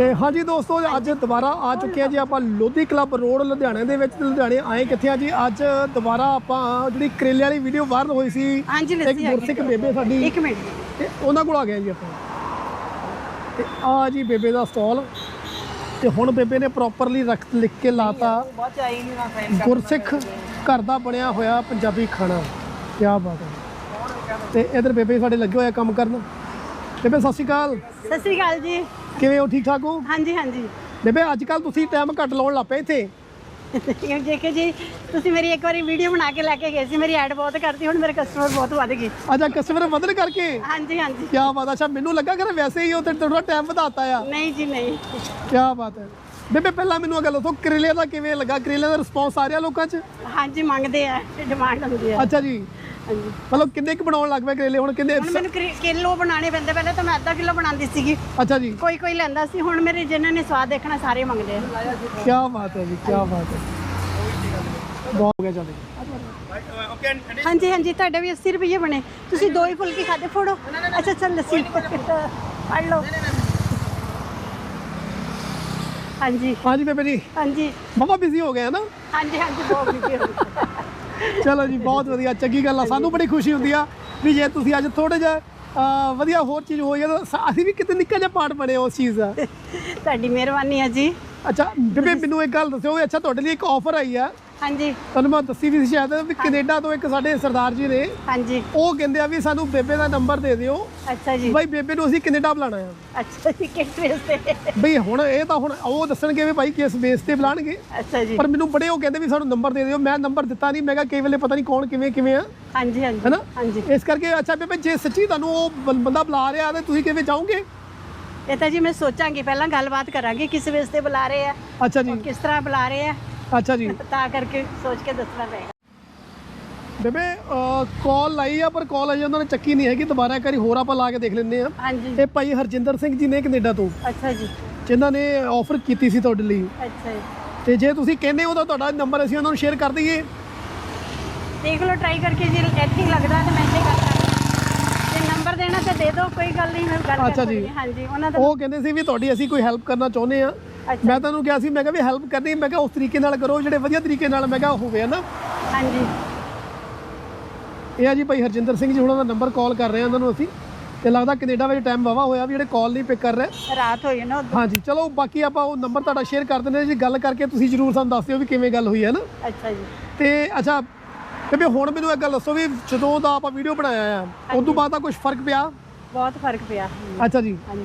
ਤੇ ਹਾਂਜੀ ਦੋਸਤੋ ਅੱਜ ਦੁਬਾਰਾ ਆ ਚੁੱਕੇ ਆ ਜੀ ਆਪਾਂ ਲੋਧੀ ਕਲੱਬ ਰੋਡ ਲੁਧਿਆਣੇ ਦੇ ਵਿੱਚ। ਲੁਧਿਆਣੇ ਆਏ ਕਿੱਥੇ ਆ ਜੀ? ਅੱਜ ਦੁਬਾਰਾ ਆਪਾਂ ਜਿਹੜੀ ਕਰੇਲੇ ਵਾਲੀ ਵੀਡੀਓ ਵਾਇਰਲ ਹੋਈ ਸੀ। ਹਾਂਜੀ ਇੱਕ ਗੁਰਸਿੱਖ ਬੇਬੇ ਸਾਡੀ। ਇੱਕ ਮਿੰਟ। ਤੇ ਉਹਨਾਂ ਕੋਲ ਆ ਗਏ ਜੀ ਆਪਾਂ। ਤੇ ਆ ਜੀ ਬੇਬੇ ਦਾ ਸਟਾਲ। ਤੇ ਹੁਣ ਬੇਬੇ ਨੇ ਪ੍ਰੋਪਰਲੀ ਰੱਖ ਲਿਖ ਕੇ ਲਾਤਾ। ਗੁਰਸਿੱਖ ਘਰ ਦਾ ਬਣਿਆ ਹੋਇਆ ਪੰਜਾਬੀ ਖਾਣਾ। ਕੀ ਬਾਤ ਹੈ ਤੇ ਇਧਰ ਬੇਬੇ ਸਾਡੇ ਲੱਗੇ ਹੋਏ ਆ ਕੰਮ ਕਰਨ। ਬੇਬੇ ਸਤਿ ਸ਼੍ਰੀ ਅਕਾਲ। ਸਤਿ ਸ੍ਰੀ ਅਕਾਲ ਜੀ। ਕਿਵੇਂ ਹੋ? ਠੀਕ ਠਾਕ ਹੋ? ਹਾਂਜੀ ਹਾਂਜੀ। ਬੇਬੇ ਅੱਜ ਕੱਲ ਤੁਸੀਂ ਟਾਈਮ ਘੱਟ ਲਾਉਣ ਲੱਗ ਪਏ ਇੱਥੇ। ਇਹ ਦੇਖੇ ਜੀ ਤੁਸੀਂ ਮੇਰੀ ਇੱਕ ਵਾਰੀ ਵੀਡੀਓ ਬਣਾ ਕੇ ਲੈ ਕੇ ਗਏ ਸੀ ਮੇਰੀ ਐਡ ਬਹੁਤ ਕਰਤੀ ਹੁਣ ਮੇਰੇ ਕਸਟਮਰ ਬਹੁਤ ਵੱਧ ਗਏ। ਅੱਛਾ ਕਸਟਮਰ ਵਧਣ ਕਰਕੇ? ਹਾਂਜੀ ਹਾਂਜੀ। ਕੀ ਬਾਤ ਹੈ ਅੱਛਾ ਮੈਨੂੰ ਲੱਗਾ ਕਿ ਵੈਸੇ ਹੀ ਉਹ ਤੇ ਥੋੜਾ ਟਾਈਮ ਵਧਾਤਾ ਆ। ਨਹੀਂ ਜੀ ਨਹੀਂ। ਕੀ ਬਾਤ ਹੈ ਬੇਬੇ ਪਹਿਲਾਂ ਮੈਨੂੰ ਇਹ ਗੱਲ ਦੱਸੋ ਕਰੇਲੇ ਦਾ ਕਿਵੇਂ ਲੱਗਾ? ਕਰੇਲੇ ਦਾ ਰਿਸਪੌਂਸ ਆ ਰਿਹਾ ਲੋਕਾਂ 'ਚ? ਹਾਂਜੀ ਮੰਗਦੇ ਆ ਡਿਮਾਂਡ ਹੁੰਦੀ ਆ। ਅੱਛਾ ਜੀ। ਹਾਂਜੀ। ਮਤਲਬ ਕਿੰਨੇ ਕੁ ਬਣਾਉਣ ਲੱਗ ਪਏ ਕਰੇਲੇ? ਹੁਣ ਕਿੰਨੇ ਹੁਣ ਮੈਨੂੰ ਕਿਲੋ- ਕਿਲੋ ਬਣਾਉਣੇ ਪੈਂਦੇ ਪਹਿਲਾਂ ਤਾਂ ਮੈਂ ਅੱਧਾ ਕਿਲੋ ਬਣਾਉਂਦੀ ਸੀਗੀ। ਅੱਛਾ ਜੀ। ਕੋਈ ਕੋਈ ਲੈਂਦਾ ਸੀ ਹੁਣ ਮੇਰੇ ਜਿਨ੍ਹਾਂ ਨੇ ਸਵਾਦ ਦੇਖਣਾ ਸਾਰੇ ਮੰਗਦੇ ਆ। ਕੀ ਬਾਤ ਹੈ ਜੀ ਕੀ ਬਾਤ ਹੈ। ਬਹੁਤ ਹੋ ਗਿਆ ਚੱਲੇ। ਹਾਂਜੀ ਹਾਂਜੀ ਤੁਹਾਡੇ ਵੀ 80 ਰੁਪਏ ਬਣੇ। ਤੁਸੀਂ ਦੋ ਹੀ ਫੁਲਕੇ ਖਾਦੇ ਫੋੜੋ। ਅੱਛਾ ਅੱਛਾ ਲੱਸੀ। ਫੜ ਲਓ। ਹਾਂਜੀ। ਹਾਂਜੀ ਬੇਬੇ ਜੀ। ਹਾਂਜੀ। ਬਾਬਾ ਬਿਜ਼ੀ ਹੋ ਗਿਆ ਨਾ? ਹਾਂਜੀ ਹਾਂਜੀ ਬਹੁਤ ਵਧੀਆ ਹੋ। ਚਲੋ ਜੀ ਬਹੁਤ ਵਧੀਆ ਚੰਗੀ ਗੱਲ ਆ। ਸਾਨੂੰ ਬੜੀ ਖੁਸ਼ੀ ਹੁੰਦੀ ਆ ਵੀ ਜੇ ਤੁਸੀਂ ਅੱਜ ਥੋੜੇ ਜਿਹਾ ਅਹ, ਵਧੀਆ ਹੋਰ ਚੀਜ਼ ਹੋਈ ਆ ਤਾਂ ਸ- ਅਸੀਂ ਵੀ ਕਿਤੇ ਨਿੱਕਾ ਜਿਹਾ ਪਾਰਟ ਬਣੇ ਉਸ ਚੀਜ਼ ਦਾ। ਤੁਹਾਡੀ ਮਿਹਰਬਾਨੀ ਹੈ ਜੀ। ਅੱਛਾ ਬੇਬੇ ਮੈਨੂੰ ਇੱਕ ਗੱਲ ਦੱਸਿਓ ਵੀ ਅੱਛਾ ਤੁਹਾਡੇ ਲਈ ਇੱਕ ਆਫਰ ਆਈ ਆ। ਹਾਂਜੀ। ਤੁਹਾਨੂੰ ਮੈਂ ਦੱਸੀ ਵੀ ਸੀ ਸ਼ਾਇਦ ਵੀ ਕੈਨੇਡਾ ਤੋਂ ਇੱਕ ਸਾਡੇ ਸਰਦਾਰ ਜੀ ਨੇ। ਹਾਂਜੀ। ਉਹ ਕਹਿੰਦੇ ਆ ਵੀ ਸਾਨੂੰ ਬੇਬੇ ਦਾ ਨੰਬਰ ਦੇ ਦਿਓ। ਅੱਛਾ ਜੀ। ਬਾਈ ਬੇਬੇ ਨੂੰ ਅਸੀਂ ਕੈਨੇਡਾ ਬੁਲਾਣਾ ਆ। ਅੱਛਾ ਜੀ ਕਿਸ ਵੇਸ ਤੇ? ਬਈ ਹੁਣ ਇਹ ਤਾਂ ਹੁਣ ਉਹ ਦੱਸਣਗੇ ਵੀ ਭਾਈ ਕਿਸ ਬੇਸ ਤੇ ਬੁਲਾਣਗੇ ਅੱਛਾ ਜੀ। ਪਰ ਮੈਨੂੰ ਬੜੇ ਉਹ ਕਹਿੰਦੇ ਵੀ ਸਾਨੂੰ ਨੰਬਰ ਦੇ ਦਿਓ। ਮੈਂ ਨੰਬਰ ਦਿੱਤਾ ਨਹੀਂ। ਮੈਂ ਕਿਹਾ ਕਈ ਵੇਲੇ ਪਤਾ ਨਹੀਂ ਕੌਣ ਕਿਵੇਂ ਕਿਵੇਂ ਆ। ਹਾਂਜੀ ਹਾਂਜੀ। ਹੈਨਾ? ਹਾਂਜੀ। ਇਸ ਕਰਕੇ ਅੱਛਾ ਬੇਬੇ ਜੇ ਸੱਚੀ ਤੁਹਾਨੂੰ ਉਹ ਬੰਦਾ ਬੁਲਾ ਰਿਹਾ ਤੇ ਤੁਸੀਂ ਕਿਵੇਂ ਜਾਓਗੇ? ਇਹ ਤਾਂ ਜੀ ਮੈਂ ਸੋਚਾਂਗੀ। ਪਹਿਲਾਂ ਗੱਲਬਾਤ ਕਰਾਂਗੇ ਕਿਸ ਵੇਸ ਤੇ ਬੁਲਾ ਰਹੇ ਆ। ਅੱਛਾ ਜੀ। ਕਿਸ ਤਰ੍ਹਾਂ ਬੁਲਾ ਰਹੇ ਆ। ਅੱਛਾ ਜੀ। ਤਾਂ ਕਰਕੇ ਸੋਚ ਕੇ ਦੱਸਣਾ ਪਏਗਾ। ਬੇਬੇ ਕਾਲ ਲਾਈ ਆ ਪਰ ਕਾਲ ਅਜੇ ਉਹਨਾਂ ਨੇ ਚੱਕੀ ਨਹੀਂ ਹੈਗੀ। ਦੁਬਾਰਾ ਇੱਕ ਵਾਰੀ ਹੋਰ ਆਪਾਂ ਲਾ ਕੇ ਦੇਖ ਲੈਂਦੇ ਆ ਹਾਂਜੀ। ਇਹ ਭਾਈ ਹਰਜਿੰਦਰ ਸਿੰਘ ਜੀ ਨੇ ਕੈਨੇਡਾ ਤੋਂ। ਅੱਛਾ ਜੀ। ਜਿਨ੍ਹਾਂ ਨੇ ਆਫਰ ਕੀਤੀ ਸੀ ਤੁਹਾਡੇ ਲਈ। ਅੱਛਾ ਜੀ। ਤੇ ਜੇ ਤੁਸੀਂ ਕਹਿੰਦੇ ਹੋ ਤਾਂ ਤੁਹਾਡਾ ਨੰਬਰ ਅਸੀਂ ਉਹਨਾਂ ਨੂੰ ਸ਼ੇਅਰ ਕਰ ਦਈਏ। ਦੇਖ ਲਓ ਟਰਾਈ ਕਰਕੇ ਜੇ ਇੱਥੇ ਹੀ ਲੱਗਦਾ ਤਾਂ ਮੈਂ ਇੱਥੇ ਕਰ ਸਕਦੀ ਜੇ ਨੰਬਰ ਦੇਣਾ ਤਾਂ ਦੇ ਦਿਓ ਕੋਈ ਗੱਲ ਨਹੀਂ ਮੈਂ ਗੱਲ ਕਰ ਅੱਛਾ ਜੀ। ਹਾਂਜੀ ਉਹਨਾਂ ਦਾ ਉਹ ਕਹਿੰਦੇ ਸੀ ਵੀ ਤੁਹਾਡੀ ਅਸੀਂ ਕੋਈ ਹੈਲਪ ਕਰਨਾ ਚਾਹੁੰਦੇ ਆ ਮੈਂ ਤੁਹਾਨੂੰ ਕਿਹਾ ਸੀ ਮੈਂ ਕਿਹਾ ਵੀ ਹੈਲਪ ਕਰਨੀ ਮੈਂ ਕਿਹਾ ਉਸ ਤਰੀਕੇ ਨਾਲ ਕਰੋ ਜਿਹੜੇ ਵਧੀਆ ਤਰੀਕੇ ਨਾਲ ਮੈਂ ਕਿਹਾ ਹੋਵੇ ਨਾ ਹਾਂਜੀ। ਇਹ ਆ ਜੀ ਭਾਈ ਹਰਜਿੰਦਰ ਸਿੰਘ ਜੀ ਉਹਨਾਂ ਦਾ ਨੰਬਰ ਕਾਲ ਕਰ ਰਹੇ ਆ ਉਹਨਾਂ ਨੂੰ ਅਸੀਂ। ਤੇ ਲੱਗਦਾ ਕੈਨੇਡਾ ਵਿੱਚ ਟਾਈਮ ਵਾਵਾ ਹੋਇਆ ਵੀ ਜਿਹੜੇ ਕਾਲ ਨਹੀਂ ਪਿਕ ਕਰ ਰਹੇ। ਰਾਤ ਹੋਈ ਨਾ ਉਦੋਂ। ਹਾਂਜੀ ਚਲੋ ਬਾਕੀ ਆਪਾਂ ਉਹ ਨੰਬਰ ਤੁਹਾਡਾ ਸ਼ੇਅਰ ਕਰ ਦਿੰਦੇ ਜੀ ਗੱਲ ਕਰਕੇ ਤੁਸੀਂ ਜਰੂਰ ਸਾਨੂੰ ਦੱਸ ਦਿਓ ਵੀ ਕਿਵੇਂ ਗੱਲ ਹੋਈ ਹੈ ਨਾ ਅੱਛਾ ਜੀ। ਤੇ ਅੱਛਾ ਬੇਬੇ ਹੁਣ ਮੈਨੂੰ ਇੱਕ ਗੱਲ ਦੱਸੋ ਵੀ ਜਦੋਂ ਦਾ ਆਪਾਂ ਵੀਡੀਓ ਬਣਾਇਆ ਆ ਉਸ ਤੋਂ ਬਾਅਦ ਦਾ ਕੁਝ ਫ਼ਰਕ ਪਿਆ? ਬਹੁਤ ਫ਼ਰਕ ਪਿਆ। ਅੱਛਾ ਜੀ। ਹਾਂਜੀ।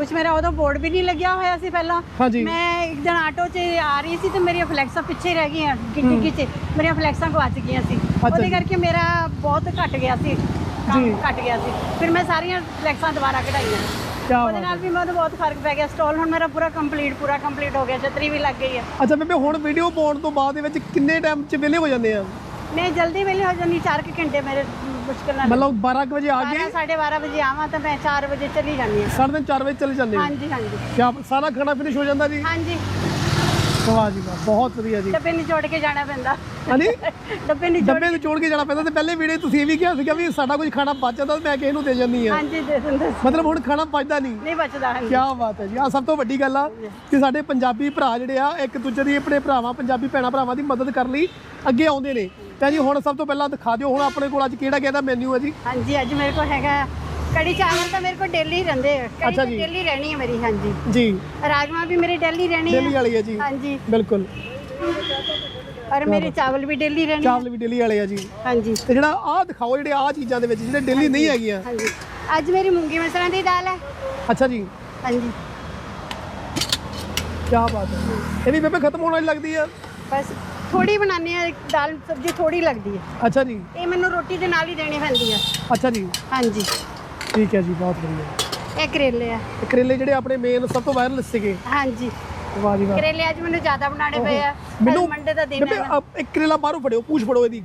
ਕੁਝ ਮੇਰਾ ਉਦੋਂ ਬੋਰਡ ਵੀ ਨਹੀਂ ਲੱਗਿਆ ਹੋਇਆ ਸੀ ਪਹਿਲਾਂ। ਹਾਂਜੀ। ਮੈਂ ਇੱਕ ਦਿਨ ਆਟੋ 'ਚ ਆ ਰਹੀ ਸੀ ਤੇ ਮੇਰੀਆਂ ਫਲੈਕਸਾਂ ਪਿੱਛੇ ਹੀ ਰਹਿ ਗਈਆਂ ਡਿੱਗੀ 'ਚ ਮੇਰੀਆਂ ਫਲੈਕਸਾਂ ਗਵਾਚ ਗਈਆਂ ਸੀ। ਉਹਦੇ ਜੀ। ਕਰਕੇ ਮੇਰਾ ਬਹੁਤ ਘਟ ਗਿਆ ਸੀ ਕੰਮ ਜੀ। ਘਟ ਗਿਆ ਸੀ। ਫਿਰ ਮੈਂ ਸਾਰੀਆਂ ਫਲੈਕਸਾਂ ਦੁਬਾਰਾ ਕਢਾਈਆਂ। ਕੀ ਉਹਦੇ ਬਾਤ ਨਾਲ ਵੀ ਮੈਨੂੰ ਬਹੁਤ ਫ਼ਰਕ ਪੈ ਗਿਆ। ਸਟਾਲ ਹੁਣ ਮੇਰਾ ਪੂਰਾ ਕੰਪਲੀਟ ਪੂਰਾ ਕੰਪਲੀਟ ਹੋ ਗਿਆ ਛਤਰੀ ਵੀ ਲੱਗ ਗਈ ਹੈ। ਅੱਛਾ ਬੇਬੇ ਹੁਣ ਵੀਡੀਓ ਪਾਉਣ ਤੋਂ ਬਾਅਦ ਦੇ ਵਿੱਚ ਕਿੰਨੇ ਟਾਈਮ 'ਚ ਵਿਹਲੇ ਹੋ ਜਾਂਦੇ ਆ? ਮੈਂ ਜਲਦੀ ਵੇਲੇ ਹੋ ਜਾਂਦੀ 4 ਘੰਟੇ ਮੇਰੇ ਮੁਸ਼ਕਿਲ ਨਾਲ। ਮਤਲਬ 12 ਕੁ ਵਜੇ ਆ ਗਏ 12 12:30 ਵਜੇ ਆਵਾਂ ਤਾਂ ਮੈਂ 4 ਵਜੇ ਚਲੀ ਜਾਂਦੀ ਹਾਂ। ਸਾਢੇ ਤਿੰਨ 4 ਵਜੇ ਚਲੇ ਜਾਂਦੇ ਆ ਹਾਂਜੀ ਹਾਂਜੀ। ਕਿਆ ਸਾਰਾ ਖਾਣਾ ਫਿਨਿਸ਼ ਹੋ ਜਾਂਦਾ ਜੀ? ਹਾਂਜੀ। ਵਾਹ ਜੀ ਵਾਹ ਬਹੁਤ ਵਧੀਆ ਜੀ। ਡੱਬੇ ਨਿਚੋੜ ਕੇ ਜਾਣਾ ਪੈਂਦਾ। ਹਾਂਜੀ? ਡੱਬੇ ਨਿਚੋੜ ਡੱਬੇ ਨਿਚੋੜ ਕੇ ਜਾਣਾ ਪੈਂਦਾ ਤੇ ਪਹਿਲੇ ਵੀਡੀਓ ਤੁਸੀਂ ਇਹ ਵੀ ਕਿਹਾ ਸੀਗਾ ਵੀ ਸਾਡਾ ਕੁਝ ਖਾਣਾ ਬਚ ਜਾਂਦਾ ਮੈਂ ਕਿਸੇ ਨੂੰ ਦੇ ਜਾਂਦੀ ਆ ਹਾਂਜੀ ਦੇ ਦਿੰਦੇ ਸੀ। ਮਤਲਬ ਹੁਣ ਖਾਣਾ ਬਚਦਾ ਨਹੀਂ। ਨਹੀਂ ਬਚਦਾ ਹਾਂਜੀ। ਕੀ ਬਾਤ ਹੈ ਜੀ। ਆ ਸਭ ਤੋਂ ਵੱਡੀ ਗੱਲ ਆ ਕਿ ਸਾਡੇ ਪੰਜਾਬੀ ਭਰਾ ਜਿਹੜੇ ਆ ਇੱਕ ਦੂਜੇ ਦੀ ਆਪਣੇ ਭਰਾਵਾਂ ਪੰਜਾਬੀ ਭੈਣਾਂ ਭਰਾਵਾਂ ਦੀ ਮਦਦ ਕਰਨ ਲਈ ਅੱਗੇ ਆਉਂਦੇ ਨੇ। ਤਾਂ ਜੀ ਹੁਣ ਸਭ ਤੋਂ ਪਹਿਲਾਂ ਦਿਖਾ ਦਿਓ ਹੁਣ ਆਪਣੇ ਕੋਲ ਅੱਜ ਕਿਹੜਾ ਕਿਹਦਾ ਮੈਨੂ ਹੈ ਜੀ? ਹਾਂਜੀ ਅੱਜ ਮੇਰੇ ਕੋਲ ਹੈਗਾ ਕੜੀ ਚਾਵਲ ਤਾਂ ਮੇਰੇ ਕੋਲ ਡੇਲੀ ਰਹਿੰਦੇ ਆ। ਕੜੀ ਅੱਛਾ ਤਾਂ ਜੀ। ਡੇਲੀ ਰਹਿਣੀ ਹੈ ਮੇਰੀ ਹਾਂਜੀ। ਜੀ। ਰਾਜਮਾ ਵੀ ਮੇਰੇ ਡੇਲੀ ਰਹਿਣੀ ਡੇਲੀ ਹੈ ਵਾਲੀ ਹੈ ਜੀ। ਹਾਂਜੀ। ਬਿਲਕੁਲ। ਔਰ ਮੇਰੇ ਚਾਵਲ ਵੀ ਡੇਲੀ ਰਹਿਣੇ ਆ। ਚਾਵਲ ਵੀ ਡੇਲੀ ਵਾਲੇ ਆ ਜੀ। ਹਾਂਜੀ। ਤੇ ਜਿਹੜਾ ਆਹ ਦਿਖਾਓ ਜਿਹੜੇ ਆਹ ਚੀਜ਼ਾਂ ਦੇ ਵਿੱਚ ਜਿਹੜੇ ਡੇਲੀ ਨਹੀਂ ਹੈਗੀਆਂ। ਹਾਂਜੀ। ਅੱਜ ਮੇਰੀ ਮੂੰਗੀ ਮਸਰਾਂ ਦੀ ਦਾਲ ਹੈ। ਅੱਛਾ ਜੀ। ਹਾਂਜੀ। ਕੀ ਬਾਤ ਹੈ। ਇਹ ਵੀ ਬੇਬੇ ਖਤਮ ਹੋਣ ਵਾਲੀ ਲੱਗਦੀ ਆ। ਬਸ ਥੋੜੀ ਬਣਾਉਂਦੇ ਆ ਦਾਲ ਸਬਜ਼ੀ ਥੋੜੀ ਲੱਗਦੀ ਹੈ ਅੱਛਾ ਜੀ। ਇਹ ਮੈਨੂੰ ਰੋਟੀ ਦੇ ਨਾਲ ਹੀ ਦੇਣੀ ਪੈਂਦੀ ਹੈ ਅੱਛਾ ਜੀ। ਹਾਂਜੀ। ਠੀਕ ਹੈ ਜੀ ਬਹੁਤ ਵਧੀਆ। ਇਹ ਕਰੇਲੇ ਆ। ਤੇ ਕਰੇਲੇ ਜਿਹੜੇ ਆਪਣੇ ਮੇਨ ਸਭ ਤੋਂ ਵਾਇਰਲ ਸੀਗੇ। ਹਾਂਜੀ। ਵਾਹ ਜੀ ਵਾਹ ਕਰੇਲੇ ਅੱਜ ਮੈਨੂੰ ਜ਼ਿਆਦਾ ਬਣਾਉਣੇ ਪਏ ਆ। ਮੈਨੂੰ ਮੰਡੇ ਦਾ ਦਿਨ ਬੇਬੇ ਹੈ ਆਹ ਇੱਕ ਕਰੇਲਾ ਬਾਹਰੋਂ ਫੜਿਓ ਪੂਛ ਫੜੋ ਇਹਦੀ।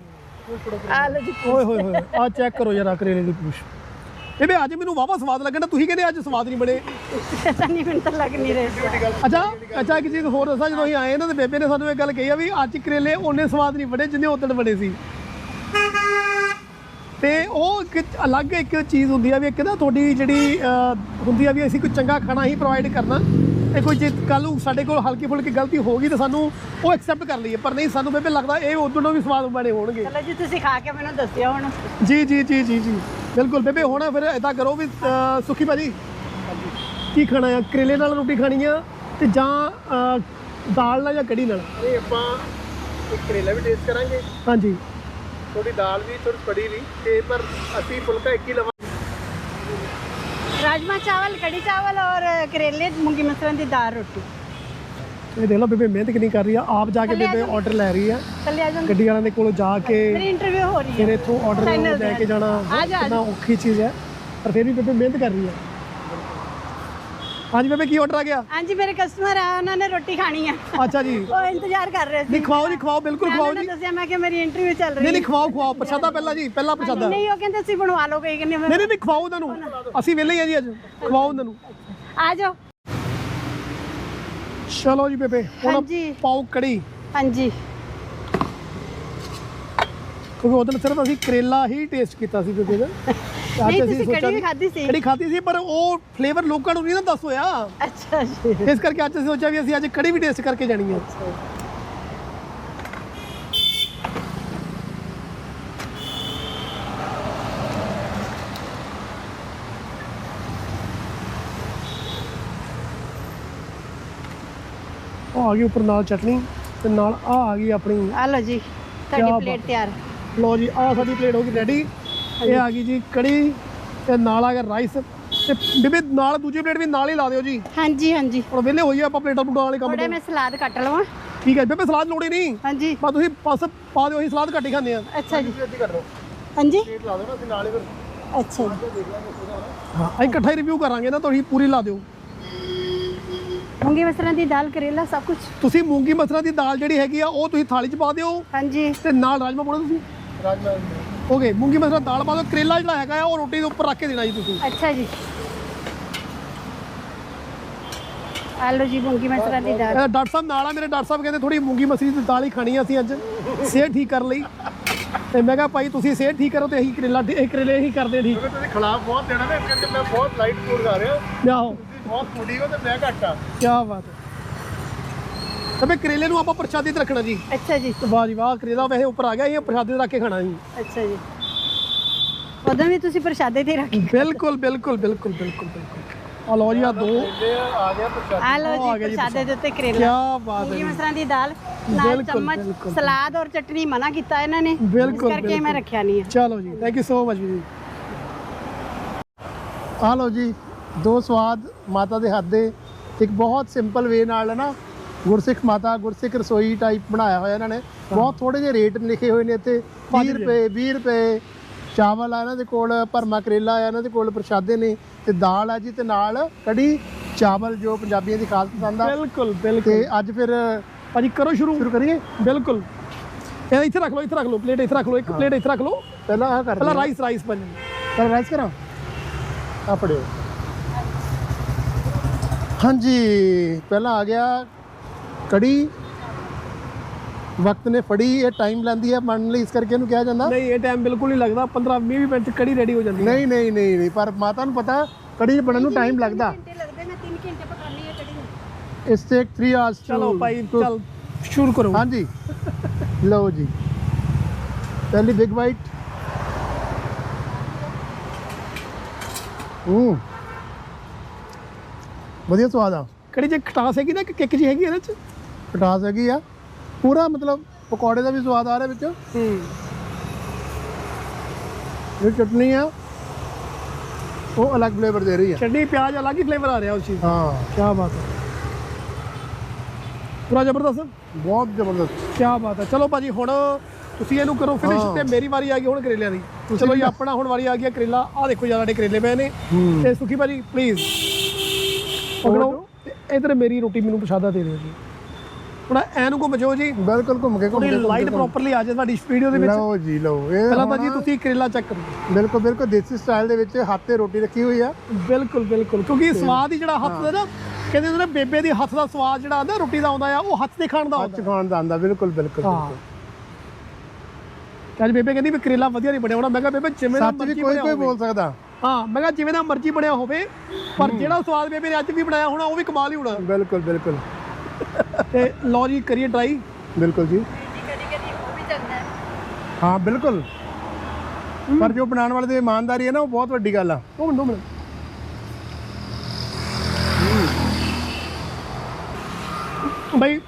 ਆ ਲਓ ਜੀ ਓਏ ਹੋਏ ਹੋਏ ਆ ਚੈੱਕ ਕਰੋ ਜਰਾ ਕਰੇਲੇ ਦੀ ਪੂਛ। ਬੇਬੇ ਅੱਜ ਮੈਨੂੰ ਵਾਵਾ ਸਵਾਦ ਲੱਗਣਾ ਤੁਸੀਂ ਕਹਿੰਦੇ ਅੱਜ ਸਵਾਦ ਨਹੀਂ ਬਣੇ। ਪਤਾ ਨਹੀਂ ਮੈਨੂੰ ਤਾਂ ਲੱਗ ਨਹੀਂ ਰਿਹਾ। ਅੱਛਾ ਅੱਛਾ ਇੱਕ ਚੀਜ਼ ਹੋਰ ਦੱਸਾਂ ਜਦੋਂ ਅਸੀਂ ਆਏ ਨਾ ਤੇ ਬੇਬੇ ਨੇ ਸਾਨੂੰ ਇਹ ਗੱਲ ਕਹੀ ਆ ਵੀ ਅੱਜ ਕਰੇਲੇ ਉਹਨੇ ਸਵਾਦ ਨਹੀਂ ਬਣੇ ਜਿੰਨੇ ਉਦੋਂ ਬਣੇ ਸੀ। ਤੇ ਉਹ ਇੱਕ ਅਲੱਗ ਇੱਕ ਚੀਜ਼ ਹੁੰਦੀ ਆ ਵੀ ਇੱਕ ਨਾ ਤੁਹਾਡੀ ਜਿਹੜੀ ਹੁੰਦੀ ਆ ਵੀ ਅਸੀਂ ਕੋਈ ਚੰਗਾ ਖਾਣਾ ਹੀ ਪ੍ਰੋਵਾਈਡ ਕਰਨਾ। ਇਹ ਕੋਈ ਜੇ ਕੱਲ ਨੂੰ ਸਾਡੇ ਕੋਲ ਹਲਕੀ ਫੁਲਕੀ ਗਲਤੀ ਹੋ ਗਈ ਤਾਂ ਸਾਨੂੰ ਉਹ ਐਕਸੈਪਟ ਕਰ ਲਈਏ। ਪਰ ਨਹੀਂ ਸਾਨੂੰ ਬੇਬੇ ਲੱਗਦਾ ਇਹ ਉਦੋਂ ਵੀ ਸਵਾਦ ਬਣੇ ਹੋਣਗੇ। ਚਲੋ ਜੀ ਤੁਸੀਂ ਖਾ ਕੇ ਮੈਨੂੰ ਦੱਸਿਓ ਹੁਣ। ਜੀ ਜੀ ਜੀ ਜੀ ਜੀ। ਬਿਲਕੁਲ ਬੇਬੇ ਹੁਣ ਫਿਰ ਇਦਾਂ ਕਰੋ ਵੀ ਅਹ, ਸੁਖੀ ਭਾਜੀ। ਕੀ ਖਾਣਾ ਆ? ਕਰੇਲੇ ਨਾਲ ਰੋਟੀ ਖਾਣੀ ਆ ਤੇ ਜਾਂ ਅਹ, ਦਾਲ ਨਾਲ ਜਾਂ ਕੜੀ ਨਾਲ? ਨਹੀਂ ਆਪਾਂ ਇੱਕ ਕਰੇਲਾ ਵੀ ਟੇਸਟ ਕਰਾਂਗੇ। ਹਾਂਜੀ। ਥੋੜੀ ਦਾਲ ਵੀ ਥੋੜੀ ਕੜੀ ਵੀ ਤੇ ਪਰ ਅਸੀਂ ਫੁਲਕਾ ਇੱਕ ਹੀ ਲਵਾਂਗੇ। ਰਾਜਮਾ ਚਾਵਲ ਕੜੀ ਚਾਵਲ ਔਰ ਕਰੇਲੇ ਮੂੰਗੀ ਮਸਰਾਂ ਦੀ ਦਾਲ ਰੋਟੀ। ਇਹ ਦੇਖ ਲਓ ਬੇਬੇ ਮਿਹਨਤ ਕਿੰਨੀ ਕਰ ਰਹੀ ਆ। ਆਪ ਜਾ ਕੇ ਆ ਬੇਬੇ। ਆਰਡਰ ਲੈ ਰਹੀ ਆ। ਆ ਗੱਡੀ ਵਾਲਿਆਂ ਦੇ ਕੋਲ ਜਾ ਕੇ ਮੇਰੀ ਇੰਟਰਵਿਊ ਹੋ ਰਹੀ ਫਿਰ ਹੈ ਇੱਥੋਂ ਆਰਡਰ ਲੈ ਕੇ ਜਾਣਾ। ਆ ਆ ਕਿੰਨਾ ਔਖੀ ਚੀਜ਼ ਹੈ। ਪਰ ਫਿਰ ਵੀ ਬੇਬੇ ਮਿਹਨਤ ਕਰ ਰਹੀ ਹੈ ਹਾਂਜੀ ਬੇਬੇ ਕੀ ਆਰਡਰ ਆ ਗਿਆ? ਹਾਂਜੀ ਮੇਰੇ ਕਸਟਮਰ ਆ ਉਹਨਾਂ ਨੇ ਰੋਟੀ ਖਾਣੀ ਆ। ਅੱਛਾ ਜੀ। ਉਹ ਇੰਤਜ਼ਾਰ ਕਰ ਰਹੇ ਸੀ। ਨਹੀਂ ਖਵਾਓ ਜੀ ਖਵਾਓ ਬਿਲਕੁਲ ਖਵਾਓ ਜੀ। ਦੱਸਿਆ ਮੈਂ ਕਿ ਮੇਰੀ ਇੰਟਰਵਿਊ ਚੱਲ ਰਹੀ ਨਹੀਂ ਨਹੀਂ ਖਵਾਓ ਖਵਾਓ ਪ੍ਰਸ਼ਾਦਾ ਪਹਿਲਾਂ ਜੀ ਪਹਿਲਾਂ ਪ੍ਰਸ਼ਾਦਾ। ਨਹੀਂ ਉਹ ਕਹਿੰਦੇ ਸੀ ਬਣਵਾ ਲਓ ਕੋਈ ਕਹਿੰਦੇ ਨਹੀਂ ਨਹੀਂ ਖਵਾਓ ਉਹਨਾਂ ਨੂੰ। ਅਸੀਂ ਵਿਹਲੇ ਆ ਜੀ ਅੱਜ। ਖਵਾਓ ਉਹਨਾਂ ਨੂੰ। ਆ ਜਾਓ। ਚਲੋ ਜੀ ਬੇਬੇ ਹੁਣ ਪਾਓ ਕੜੀ। ਹਾਂਜੀ। ਕਿਉਂਕਿ ਉਹਦੋਂ ਸਿਰਫ ਅਸੀਂ ਕਰੇਲਾ ਹੀ ਟੇਸਟ ਕੀਤਾ ਸੀ ਬੇਬੇ ਦਾ ਤੇ ਅੱਜ ਨਹੀਂ ਅਸੀਂ ਤੁਸੀਂ ਸੋਚਿਆ ਕੜੀ ਵੀ ਵੀ- ਖਾਧੀ ਸੀ। ਕੜੀ ਖਾਧੀ ਸੀ ਪਰ ਉਹ ਫਲੇਵਰ ਲੋਕਾਂ ਨੂੰ ਨਹੀਂ ਨਾ ਦੱਸ ਹੋਇਆ। ਅੱਛਾ ਜੀ। ਇਸ ਕਰਕੇ ਅੱਜ ਅਸੀਂ ਸੋਚਿਆ ਵੀ ਅਸੀਂ ਅੱਜ ਕੜੀ ਵੀ ਟੇਸਟ ਕਰਕੇ ਜਾਣੀ ਹੈ। ਉਹ ਆ ਗਈ ਉੱਪਰ ਨਾਲ ਚਟਨੀ ਤੇ ਨਾਲ ਆ ਆ ਗਈ ਆਪਣੀ ਆ ਲਓ ਜੀ ਕਿਆ ਤੁਹਾਡੀ ਬਾਤ ਪਲੇਟ ਤਿਆਰ। ਲੋ ਜੀ ਆ ਸਾਡੀ ਪਲੇਟ ਹੋ ਗਈ ਰੈਡੀ ਇਹ ਆ ਗਈ ਜੀ ਕੜੀ ਤੇ ਨਾਲ ਆ ਗਿਆ ਰਾਈਸ ਤੇ ਬੀਬੀ ਨਾਲ ਦੂਜੀ ਪਲੇਟ ਵੀ ਨਾਲ ਹੀ ਲਾ ਦਿਓ ਜੀ। ਹਾਂਜੀ ਹਾਂਜੀ। ਹੁਣ ਵਿਹਲੇ ਹੋਈਏ ਆਪਾਂ ਪਲੇਟਾਂ ਪਲੂਟਾਂ ਵਾਲੇ ਕੰਮ ਥੋੜੇ ਤੋਂ ਮੈਂ ਸਲਾਦ ਕੱਟ ਲਵਾਂ। ਠੀਕ ਹੈ ਬੇਬੇ ਸਲਾਦ ਲੋੜੀ ਨਹੀਂ। ਹਾਂਜੀ। ਬਸ ਤੁਸੀਂ ਬਸ ਪਾ ਦਿਓ ਅਸੀਂ ਸਲਾਦ ਘੱਟ ਹੀ ਖਾਂਦੇ ਆ ਅੱਛਾ ਜੀ। ਇੱਥੇ ਕਰ ਲਓ। ਹਾਂਜੀ। ਪਲੇਟ ਲਾ ਦੇਣਾ ਅਸੀਂ ਨਾਲੇ ਫਿਰ ਅੱਛਾ ਜੀ। ਹਾਂ ਅਸੀਂ ਇਕੱਠਾ ਹੀ ਰਿਵਿਊ ਕਰਾਂਗੇ ਨਾ ਤੁਸੀਂ ਪੂਰੀ ਲਾ ਦਿਓ। ਮੂੰਗੀ ਮਸਰਾਂ ਦੀ ਦਾਲ ਕਰੇਲਾ ਸਭ ਕੁਝ ਤੁਸੀਂ ਮੂੰਗੀ ਮਸਰਾਂ ਦੀ ਦਾਲ ਜਿਹੜੀ ਹੈਗੀ ਆ ਉਹ ਤੁਸੀਂ ਥਾਲੀ 'ਚ ਪਾ ਦਿਓ। ਹਾਂਜੀ। ਤੇ ਨਾਲ ਰਾਜਮਾ ਪਾਉਣਾ ਤੁਸੀਂ। ਰਾਜਮਾ ਓਕੇ ਮੂੰਗੀ ਮਸਰਾਂ ਦਾਲ ਪਾ ਦਿਓ ਕਰੇਲਾ ਜਿਹੜਾ ਹੈਗਾ ਆ ਉਹ ਰੋਟੀ ਦੇ ਉੱਪਰ ਰੱਖ ਕੇ ਦੇਣਾ ਜੀ ਤੁਸੀਂ। ਅੱਛਾ ਜੀ। ਆ ਲਓ ਜੀ ਮੂੰਗੀ ਮਸਰਾਂ ਦੀ ਦਾਲ। ਇਹ ਡਾਕਟਰ ਸਾਹਿਬ ਨਾਲ ਆ ਮੇਰੇ ਡਾਕਟਰ ਸਾਹਿਬ ਕਹਿੰਦੇ ਥੋੜੀ ਮੂੰਗੀ ਮਸਰੀ ਦੀ ਦਾਲ ਹੀ ਖਾਣੀ ਆ ਅਸੀਂ ਅੱਜ। ਸਿਹਤ ਠੀਕ ਕਰਨ ਲਈ। ਤੇ ਮੈਂ ਕਿਹਾ ਭਾਈ ਤੁਸੀਂ ਸਿਹਤ ਠੀਕ ਕਰੋ ਤੇ ਅਸੀਂ ਕਰੇਲਾ ਇਹ ਕਰੇਲੇ ਹੀ ਕਰਦੇ ਠੀਕ। ਕਿਉਂਕਿ ਤੁਸੀਂ ਖਿਲਾਫ ਬਹੁਤ ਦੇਣਾ ਨਾ ਇਸ ਕਰਕੇ ਮੈਂ ਬਹੁਤ ਲਾਈਟ ਫੂਡ ਖਾ ਰਿਹਾ। ਲਿਆਓ ਤੁਸੀਂ ਬਹੁਤ ਫੂਡੀ ਹੋ ਤੇ ਮੈਂ ਘੱਟ ਆ। ਕੀ ਬਾਤ ਹੈ। ਤੇ ਮੈਂ ਕਰੇਲੇ ਨੂੰ ਆਪਾਂ ਪ੍ਰਸ਼ਾਦੇ ਤੇ ਰੱਖਣਾ ਜੀ। ਅੱਛਾ ਜੀ। ਵਾਹ ਜੀ ਵਾਹ ਕਰੇਲਾ ਵੈਸੇ ਉੱਪਰ ਆ ਗਿਆ ਇਹ ਪ੍ਰਸ਼ਾਦੇ ਤੇ ਰੱਖ ਕੇ ਖਾਣਾ ਜੀ। ਅੱਛਾ ਜੀ। ਉਦੋਂ ਵੀ ਤੁਸੀਂ ਪ੍ਰਸ਼ਾਦੇ ਤੇ ਰੱਖੀ ਬਿਲਕੁਲ ਬਿਲਕੁਲ ਬਿਲਕੁਲ ਬਿਲਕੁਲ ਬਿਲਕੁਲ। ਆ ਲਓ ਜੀ ਆ ਦੋ। ਆ ਗਿਆ ਪ੍ਰਸ਼ਾਦ ਆ ਲਓ ਜੀ ਪ੍ਰਸ਼ਾਦੇ ਦੇ ਉੱਤੇ ਕੀ ਕਰੇਲਾ ਬਾਤ ਹੈ ਜੀ। ਮਸਰਾਂ ਦੀ ਦਾਲ ਨਾਲ ਚਮਚ। ਸਲਾਦ ਔਰ ਚਟਨੀ ਮਨਾ ਕੀਤਾ ਇਹਨਾਂ ਨੇ। ਇਸ ਬਿਲਕੁਲ, ਕਰਕੇ ਮੈਂ। ਰੱਖਿਆ ਨਹੀਂ ਹੈ ਚਲੋ ਜੀ ਥੈਂਕ ਯੂ ਸੋ ਮਚ ਜੀ। ਆ ਲਓ ਜੀ ਦੋ ਸਵਾਦ ਮਾਤਾ ਦੇ ਹੱਥ ਦੇ। ਇੱਕ ਬਹੁਤ ਸਿੰਪਲ ਵੇ ਨਾਲ ਨਾ ਗੁਰਸਿੱਖ ਮਾਤਾ ਗੁਰਸਿੱਖ ਰਸੋਈ ਟਾਈਪ ਬਣਾਇਆ ਹੋਇਆ ਇਹਨਾਂ ਨੇ। ਬਹੁਤ ਥੋੜੇ ਜਿਹੇ ਰੇਟ ਲਿਖੇ ਹੋਏ ਨੇ ਇੱਥੇ। 20 ਰੁਪਏ 20 ਰੁਪਏ। ਚਾਵਲ ਆ ਇਹਨਾਂ ਦੇ ਕੋਲ ਭਰਮਾ ਕਰੇਲਾ ਆ ਇਹਨਾਂ ਦੇ ਕੋਲ ਪ੍ਰਸ਼ਾਦੇ ਨੇ ਤੇ ਦਾਲ ਆ ਜੀ ਤੇ ਨਾਲ ਕੜੀ ਚਾਵਲ ਜੋ ਪੰਜਾਬੀਆਂ ਦੀ ਖਾਸ ਪਸੰਦ ਆ। ਬਿਲਕੁਲ ਬਿਲਕੁਲ। ਤੇ ਅੱਜ ਫਿਰ ਭਾਜੀ ਕਰੋ ਸ਼ੁਰੂ। ਸ਼ੁਰੂ ਕਰੀਏ? ਬਿਲਕੁਲ। ਇਹ ਇੱਥੇ ਰੱਖ ਲਓ ਇੱਥੇ ਰੱਖ ਲਓ। ਪਲੇਟ ਇੱਥੇ ਰੱਖ ਲਓ ਇੱਕ ਪਲੇਟ ਇੱਥੇ ਰੱਖ ਲਓ। ਪਹਿਲਾਂ ਆ ਕਰ ਪਹਿਲਾਂ ਰਾਈਸ ਰਾਈਸ ਬਣ ਪਹਿਲਾਂ ਰਾਈਸ ਕਰਾਂ? ਆ ਫੜਿਓ। ਹਾਂਜੀ ਪਹਿਲਾਂ ਆ ਗਿਆ ਕੜੀ ਵਕਤ ਨੇ ਫੜੀ ਇਹ ਟਾਈਮ ਲੈਂਦੀ ਹੈ ਬਣਨ ਲਈ ਇਸ ਕਰਕੇ ਇਹਨੂੰ ਕਿਹਾ ਜਾਂਦਾ। ਨਹੀਂ ਇਹ ਟਾਈਮ ਬਿਲਕੁਲ ਨਹੀਂ ਲੱਗਦਾ 15 20 ਮਿੰਟ 'ਚ ਕੜੀ ਰੈਡੀ ਹੋ ਜਾਂਦੀ ਹੈ। ਨਹੀਂ ਨਹੀਂ ਨਹੀਂ ਨਹੀਂ ਪਰ ਮਾਤਾ ਨੂੰ ਪਤਾ ਕੜੀ ਬਣਨ ਨੂੰ ਟਾਈਮ ਲੱਗਦਾ। ਘੰਟੇ ਲੱਗਦੇ? ਮੈਂ 3 ਘੰਟੇ ਪਕਾਉਣੀ ਹੈ ਕੜੀ ਇਸ ਟੇਕ 3 ਆਵਰਸ ਚਲੋ ਭਾਈ ਚੱਲ ਸ਼ੁਰੂ ਕਰੋ। ਹਾਂਜੀ। ਲਓ ਜੀ। ਪਹਿਲੀ ਬਿਗ ਬਾਈਟ ਹੂੰ। ਵਧੀਆ ਸਵਾਦ ਆ। ਕੜੀ 'ਚ ਖਟਾਸ ਹੈਗੀ ਨਾ ਕਿ ਕਿੱਕ ਜੀ ਹੈਗੀ ਇਹਦੇ 'ਚ? ਖਟਾਸ ਹੈਗੀ ਆ। ਪੂਰਾ ਮਤਲਬ ਪਕੌੜੇ ਦਾ ਵੀ ਸਵਾਦ ਆ ਰਿਹਾ ਵਿੱਚ। ਹੂੰ। ਜੋ ਚਟਨੀ ਆ ਉਹ ਅਲੱਗ ਫਲੇਵਰ ਦੇ ਰਹੀ ਆ। ਚਟਨੀ ਪਿਆਜ਼ ਅਲੱਗ ਹੀ ਫਲੇਵਰ ਆ ਰਿਹਾ ਉਸ ਚੀਜ਼ ਹਾਂ। ਕੀ ਬਾਤ ਹੈ। ਪੂਰਾ ਜ਼ਬਰਦਸਤ? ਬਹੁਤ ਜ਼ਬਰਦਸਤ। ਕੀ ਬਾਤ ਹੈ। ਚਲੋ ਭਾਜੀ ਹੁਣ ਤੁਸੀਂ ਇਹਨੂੰ ਕਰੋ ਫਿਨਿਸ਼ ਹਾਂ। ਤੇ ਮੇਰੀ ਵਾਰੀ ਆ ਗਈ ਹੁਣ ਕਰੇਲਿਆਂ ਦੀ। ਚਲੋ ਜੀ ਆਪਣਾ ਹੁਣ ਵਾਰੀ ਆ ਗਈ ਹੈ ਕਰੇਲਾ। ਆ ਦੇਖੋ ਜ਼ਿਆਦਾ ਕਰੇਲੇ ਪਏ ਨੇ। ਹੂੰ। ਤੇ ਸੁਖੀ ਭਾਜੀ ਪਲੀਜ਼ ਪਕੜੋ। ਇਧਰ ਮੇਰੀ ਰੋਟੀ ਮੈਨੂੰ ਪ੍ਰਸ਼ਾਦਾ ਦੇ ਦਿਓ ਜੀ। ਥੋੜਾ ਐਨੂੰ ਘੁੰਮ ਜਾਓ ਜੀ। ਬਿਲਕੁਲ ਘੁੰਮ ਕੇ ਘੁੰਮ ਥੋੜੀ ਕੇ ਘੁੰਮ ਲਾਈਟ ਪ੍ਰੋਪਰਲੀ ਆ ਜਾਏ ਤੁਹਾਡੀ ਵੀਡੀਓ ਦੇ। ਵਿੱਚ। ਲਓ ਜੀ ਲਓ। ਇਹ ਪਹਿਲਾਂ ਤਾਂ ਜੀ ਤੁਸੀਂ ਕਰੇਲਾ ਚੈੱਕ ਕਰੋ। ਬਿਲਕੁਲ ਬਿਲਕੁਲ। ਦੇਸੀ ਸਟਾਈਲ ਦੇ ਵਿੱਚ ਹੱਥ ਤੇ ਰੋਟੀ ਰੱਖੀ ਹੋਈ ਆ। ਬਿਲਕੁਲ ਬਿਲਕੁਲ। ਕਿਉਂਕਿ ਸਵਾਦ ਹੀ ਜਿਹੜਾ ਹੱਥ ਦਾ ਨਾ ਕਹਿੰਦੇ ਹੁੰਦੇ ਨੇ ਬੇਬੇ ਦੇ ਹੱਥ ਦਾ ਸਵਾਦ ਜਿਹੜਾ ਆਉਂਦਾ ਰੋਟੀ ਦਾ ਆਉਂਦਾ ਆ ਉਹ ਹੱਥ ਦੇ ਖਾਣ ਦਾ ਹੱਥ ਆਉਂਦਾ ਚ ਖਾਣ ਦਾ ਆਂਦਾ ਬਿਲਕੁਲ ਬਿਲਕੁਲ ਹਾਂ। ਬਿਲਕੁਲ। ਅੱਜ ਬੇਬੇ ਕਹਿੰਦੀ ਵੀ ਕਰੇਲਾ ਵਧੀਆ ਨਹੀਂ ਬਣਿਆ ਹੋਣਾ। ਮੈਂ ਕਿਹਾ ਬੇਬੇ ਜਿਵੇਂ ਦਾ ਮਰਜ਼ੀ ਕੋਈ ਕੋਈ। ਬੋਲ ਸਕਦਾ। ਹਾਂ ਮੈਂ ਕਿਹਾ ਜਿਵੇਂ ਦਾ ਮਰਜ਼ੀ ਬਣਿਆ ਹੋਵੇ ਪਰ ਜਿਹੜਾ ਸਵਾਦ ਬੇਬੇ ਨੇ ਅੱਜ ਵੀ ਬਣਾਇਆ ਹੋਣਾ ਉਹ ਵੀ ਕਮਾਲ ਹੀ ਹੋਣਾ। ਬਿਲਕੁਲ ਬਿਲਕੁਲ। ਤੇ ਲਓ ਜੀ ਕਰੀਏ ਟਰਾਈ ਬਿਲਕੁਲ ਜੀ। ਕਦੀ ਕਦੀ ਉਹ ਵੀ ਜਾਂਦਾ ਹੈ। ਹਾਂ ਬਿਲਕੁਲ। ਪਰ ਜੋ ਬਣਾਉਣ ਵਾਲੇ ਦੀ ਇਮਾਨਦਾਰੀ ਹੈ ਨਾ ਉਹ ਬਹੁਤ ਵੱਡੀ ਗੱਲ ਆ। ਉਹ ਮਿੰਟ, ਦੋ ਮਿੰਟ। ਬਈ